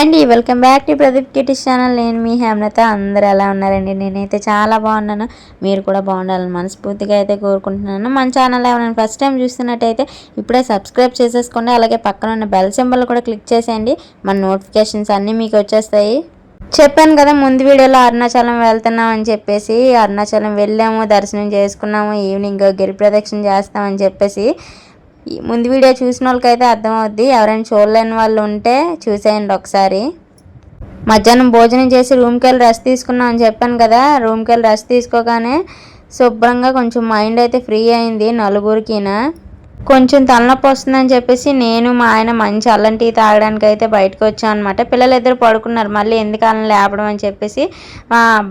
అండి welcome back to Pradeep కిటిష్ channel నేను మీ హేమలత. అందరు ఎలా ఉన్నారండి? నేనైతే చాలా బాగున్నాను. మీరు కూడా బాగుండాలని మనస్ఫూర్తిగా అయితే కోరుకుంటున్నాను. మన ఛానల్ ఏమైనా ఫస్ట్ టైం చూస్తున్నట్టయితే ఇప్పుడే సబ్స్క్రైబ్ చేసేసుకోండి. అలాగే పక్కన ఉన్న బెల్ సింబల్ కూడా క్లిక్ చేసేయండి. మన నోటిఫికేషన్స్ అన్నీ మీకు వచ్చేస్తాయి. చెప్పాను కదా ముందు వీడియోలో అరుణాచలం వెళ్తున్నాం అని చెప్పేసి అరుణాచలం వెళ్ళాము దర్శనం చేసుకున్నాము ఈవినింగ్ గిరి ప్రదక్షిణ చేస్తామని చెప్పేసి. ముందు వీడియో చూసిన వాళ్ళకైతే అర్థమవుద్ది. ఎవరైనా చూడలేని వాళ్ళు ఉంటే చూసేయండి ఒకసారి. మధ్యాహ్నం భోజనం చేసి రూమ్కి వెళ్ళి రెస్ట్ తీసుకున్నాం అని చెప్పాను కదా రూమ్కి వెళ్ళి రెస్ట్ తీసుకోగానే శుభ్రంగా కొంచెం మైండ్ అయితే ఫ్రీ అయింది నలుగురికినా. కొంచెం తలనొప్పి వస్తుందని చెప్పేసి నేను మా ఆయన మంచి అల్లం టీ తాగడానికి అయితే బయటకు వచ్చాం అనమాట పిల్లలు ఇద్దరు పడుకున్నారు మళ్ళీ ఎందుకని లేపడం అని చెప్పేసి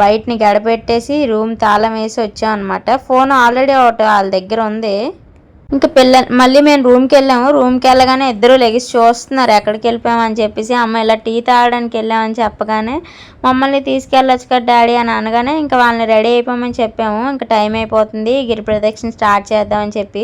బయటని గడపెట్టేసి రూమ్ తాళం వేసి వచ్చాం అనమాట ఫోన్ ఆల్రెడీ ఒకటి వాళ్ళ దగ్గర ఉంది. ఇంకా పిల్ల మళ్ళీ మేము రూమ్కి వెళ్ళాము. రూమ్కి వెళ్ళగానే ఇద్దరు లెగిసి చూస్తున్నారు. ఎక్కడికి వెళ్ళిపోయామని చెప్పేసి అమ్మ ఇలా టీ తాగడానికి వెళ్ళామని చెప్పగానే మమ్మల్ని తీసుకెళ్ళొచ్చు కదా డాడీ అని అనగానే ఇంకా వాళ్ళని రెడీ అయిపోమని చెప్పాము. ఇంకా టైం అయిపోతుంది. గిరి ప్రదక్షిణ స్టార్ట్ చేద్దామని చెప్పి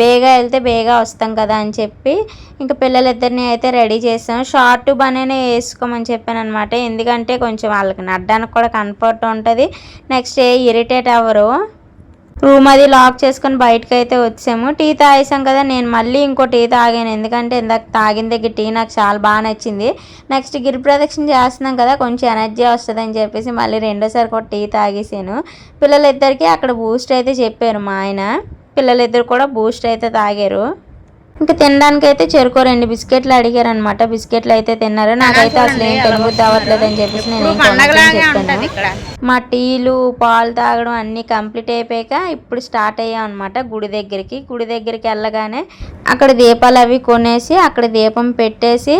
బేగా వెళ్తే బేగా వస్తాం కదా అని చెప్పి ఇంకా పిల్లలిద్దరిని అయితే రెడీ చేసాము షార్ట్ బనేనే వేసుకోమని చెప్పాను అనమాట ఎందుకంటే కొంచెం వాళ్ళకి నడ్డానికి కూడా కంఫర్ట్ ఉంటుంది. నెక్స్ట్ ఏ ఇరిటేట్ అవ్వరు. రూమ్ అది లాక్ చేసుకొని బయటకు అయితే వచ్చాము. టీ తాగేసాం కదా నేను మళ్ళీ ఇంకో టీ తాగాను. ఎందుకంటే ఇందాక తాగిన దగ్గర టీ నాకు చాలా బాగా నచ్చింది. నెక్స్ట్ గిరి ప్రదక్షిణ చేస్తున్నాం కదా కొంచెం ఎనర్జీ వస్తుంది అని చెప్పేసి మళ్ళీ రెండోసారి కూడా టీ తాగేసాను పిల్లలిద్దరికీ అక్కడ బూస్ట్ అయితే చెప్పారు మా ఆయన. పిల్లలిద్దరు కూడా బూస్ట్ అయితే తాగారు. ఇంకా తినడానికి అయితే చెరుకో రెండు బిస్కెట్లు అడిగారు అనమాట బిస్కెట్లు అయితే తిన్నారు. నాకైతే అసలు ఏం తినబుద్ధి అవ్వట్లేదు అని చెప్పేసి నేను చెప్పాను. మా టీలు పాలు తాగడం అన్నీ కంప్లీట్ అయిపోయాక ఇప్పుడు స్టార్ట్ అయ్యాం అనమాట గుడి దగ్గరికి. గుడి దగ్గరికి వెళ్ళగానే అక్కడ దీపాలు అవి కొనేసి అక్కడ దీపం పెట్టేసి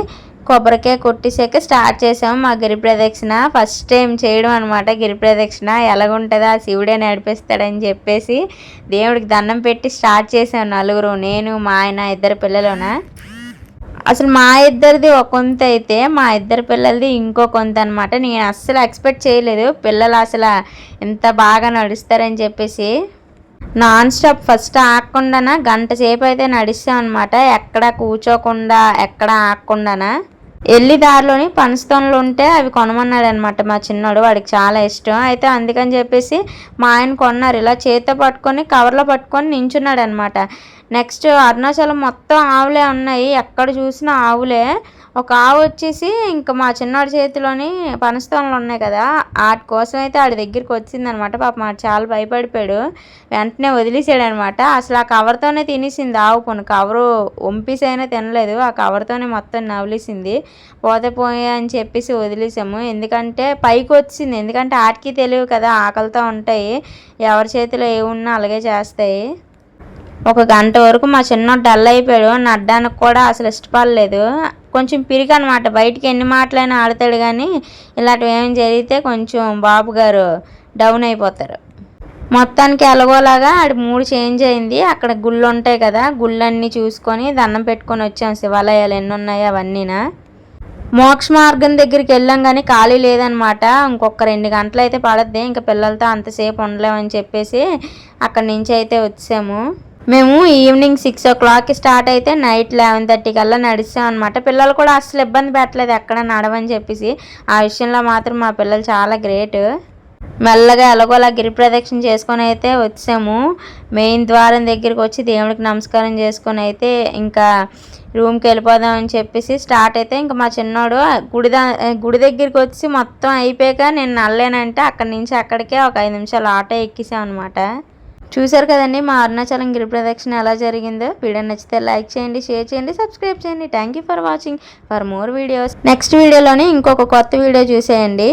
కొబ్బరికాయ కొట్టేసాక స్టార్ట్ చేసాము మా గిరి ప్రదక్షిణ. ఫస్ట్ టైం చేయడం అనమాట గిరి ప్రదక్షిణ. ఎలాగుంటుందో? ఆ శివుడే నడిపిస్తాడని చెప్పేసి దేవుడికి దండం పెట్టి స్టార్ట్ చేసాము నలుగురు. నేను మా ఆయన ఇద్దరు పిల్లలున అసలు మా ఇద్దరిది ఒక కొంత అయితే మా ఇద్దరు పిల్లలది ఇంకో కొంత అనమాట నేను అస్సలు ఎక్స్పెక్ట్ చేయలేదు పిల్లలు అసలు ఎంత బాగా నడుస్తారని చెప్పేసి. నాన్ స్టాప్ ఫస్ట్ ఆగకుండానా గంట సేపు అయితే నడిస్తాం అనమాట ఎక్కడ కూర్చోకుండా ఎక్కడ ఆగకుండానా. వెళ్ళి దారిలోని పనస్తోన్లు ఉంటే అవి కొనమన్నాడు అనమాట మా చిన్నోడు. వాడికి చాలా ఇష్టం. అయితే అందుకని చెప్పేసి మా ఆయన కొన్నారు. ఇలా చేతితో పట్టుకొని కవర్లో పట్టుకొని నించున్నాడు అనమాట నెక్స్ట్ అరుణాచలం మొత్తం ఆవులే ఉన్నాయి. ఎక్కడ చూసినా ఆవులే. ఒక ఆవు వచ్చేసి ఇంకా మా చిన్నవాడి చేతిలోని పనస్తోనలు ఉన్నాయి కదా వాటి కోసం అయితే ఆడి దగ్గరికి వచ్చిందనమాట. పాప మా చాలా భయపడిపోయాడు. వెంటనే వదిలేసాడు అనమాట అసలు ఆ కవర్తోనే తినేసింది ఆవు పొను కవరు వంపిసైనా తినలేదు. ఆ కవర్తోనే మొత్తం నవలేసింది పోతే పోయా అని చెప్పేసి వదిలేసాము. ఎందుకంటే పైకి వచ్చింది. ఎందుకంటే ఆటికి తెలియవు కదా ఆకలితో ఉంటాయి. ఎవరి చేతిలో ఏమున్నా అలాగే చేస్తాయి. ఒక గంట వరకు మా చిన్న డల్ అయిపోయాడు నడ్డానికి కూడా అసలు ఇష్టపడలేదు. కొంచెం పిరిగి అనమాట బయటికి ఎన్ని మాటలైనా ఆడతాడు కానీ ఇలాంటివి ఏమైనా జరిగితే కొంచెం బాబు గారు డౌన్ అయిపోతారు. మొత్తానికి ఎలాగోలాగా ఆడి మూడు చేంజ్ అయింది. అక్కడ గుళ్ళు ఉంటాయి కదా గుళ్ళన్నీ చూసుకొని దండం పెట్టుకొని వచ్చాం శివాలయాలు ఎన్ని ఉన్నాయో అవన్నీనా. మోక్ష మార్గం దగ్గరికి వెళ్ళాం కానీ ఖాళీ లేదనమాట. ఇంకొక రెండు గంటలు అయితే పడద్ది. ఇంకా పిల్లలతో అంతసేపు ఉండలేమని చెప్పేసి అక్కడి నుంచి అయితే వచ్చాము. మేము ఈవినింగ్ సిక్స్ ఓ క్లాక్కి స్టార్ట్ అయితే నైట్ లెవెన్ థర్టీ కల్లా నడిచాం అనమాట పిల్లలు కూడా అసలు ఇబ్బంది పెట్టలేదు ఎక్కడ నడవని చెప్పేసి. ఆ విషయంలో మాత్రం మా పిల్లలు చాలా గ్రేట్. మెల్లగా ఎలాగోలా గిరి ప్రదక్షిణ చేసుకొని అయితే వచ్చాము. మెయిన్ ద్వారం దగ్గరికి వచ్చి దేవుడికి నమస్కారం చేసుకొని అయితే ఇంకా రూమ్కి వెళ్ళిపోదాం అని చెప్పేసి స్టార్ట్ అయితే ఇంకా మా చిన్నోడు గుడి గుడి దగ్గరికి వచ్చి మొత్తం అయిపోయాక నేను నల్లేనంటే అక్కడి నుంచి అక్కడికే ఒక ఐదు నిమిషాలు ఆటో ఎక్కిసాం అనమాట చూశారు కదండి మా అరుణాచలం గిరి ప్రదక్షిణ ఎలా జరిగిందో. వీడియో నచ్చితే లైక్ చేయండి షేర్ చేయండి సబ్స్క్రైబ్ చేయండి. Thank you for watching for more videos next వీడియోలోనే ఇంకొక కొత్త వీడియో చూసేయండి.